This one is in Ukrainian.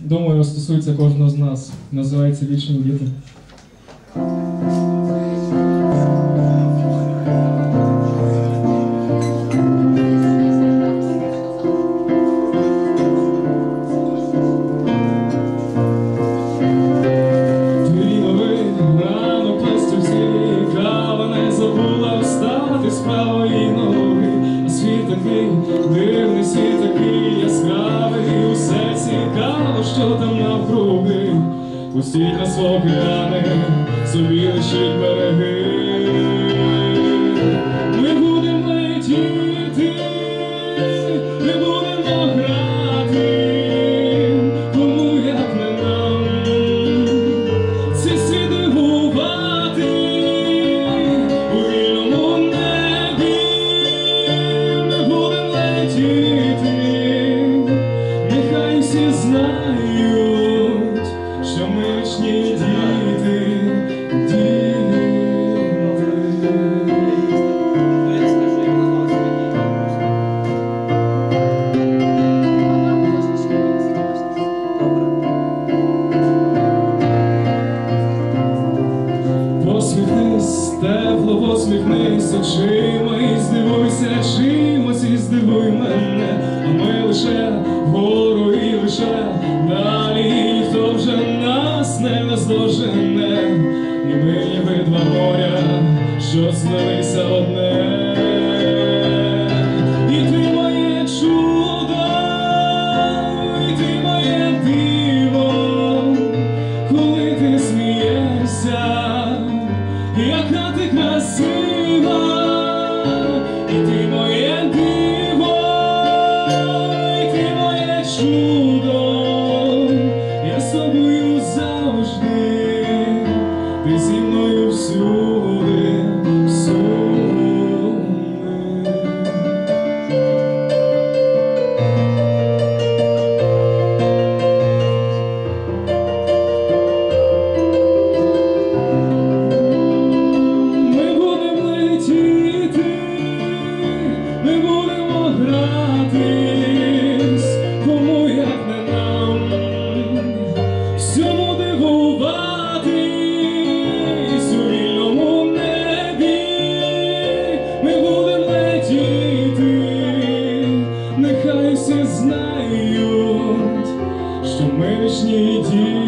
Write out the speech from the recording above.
Думаю, стосується кожного з нас. Називається вічні діти. Забула встати з ноги. А такий дивний, що там навкруги. Пустіть нас в собі лишить береги. Знають, що ми вічні діти, діти. Посміхнись, тепло, посміхнись очима і здивуйся чимось, не наздожене, і ми ніби два моря, що злилися в одне. І ти моє чудо, і ти моє диво, коли ти смієшся, яка ти красива, і ти моє диво, і ти моє чудо, що ми